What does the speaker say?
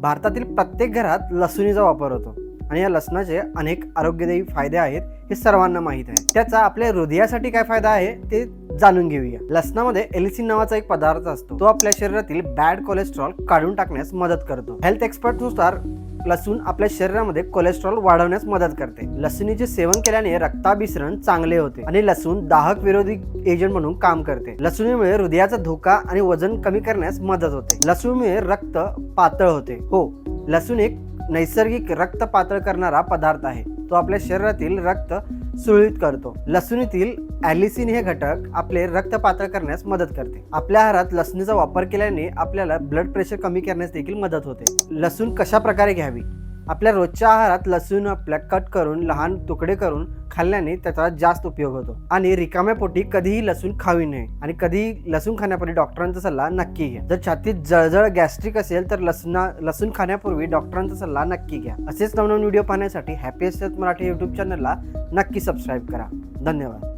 भारतातील प्रत्येक घरात लसुणीचा वापर होतो. आणि या लसणाचे अनेक आरोग्यदायी फायदे आहेत हे सर्वांना माहीत आहे. त्याचा आपल्या हृदयासाठी काय फायदा आहे ते जाणून घेऊया. लसणामध्ये एलिसिन नावाचा एक पदार्थ असतो. तो आपल्या शरीरातील बॅड कोलेस्ट्रॉल काढून टाकण्यास मदत करतो. हेल्थ एक्सपर्टनुसार लसूण आपल्या शरीरामध्ये कोलेस्ट्रॉल वाढवण्यास मदत करते. लसणीचे सेवन केल्याने रक्ताभिसरण चांगले होते आणि लसूण दाहक विरोधी एजंट म्हणून काम करते. लसूणीमुळे हृदयाचा धोका आणि वजन कमी करण्यास मदत होते. लसूणमुळे रक्त पातळ होते. हो लसूण एक नैसर्गिक रक्त पातळ करणारा पदार्थ आहे. तो आपल्या शरीरातील रक्त सुरळीत करतो. लसूणीतील ॲलिसिन हे घटक आपले रक्त पातळ करण्यास मदत करते. आपल्या आहारात लसणीचा वापर केल्याने आपल्याला ब्लड प्रेशर कमी करण्यास देखील मदत होते. लसूण कशा प्रकारे घ्यावी? आपल्या रोजच्या आहारात लसूण आपल्या कट करून लहान तुकडे करून खाल्ल्याने त्याचा जास्त उपयोग होतो. आणि रिकाम्या पोटी कधीही लसूण खावी नये. आणि कधीही लसूण खाण्यापूर्वी डॉक्टरांचा सल्ला नक्की घ्या. जर छातीत जळजळ गॅस्ट्रिक असेल तर लसणा लसूण खाण्यापूर्वी डॉक्टरांचा सल्ला नक्की घ्या. असेच नवनवीन व्हिडिओ पाहण्यासाठी हॅपी मराठी युट्यूब चॅनलला नक्की सबस्क्राईब करा. धन्यवाद.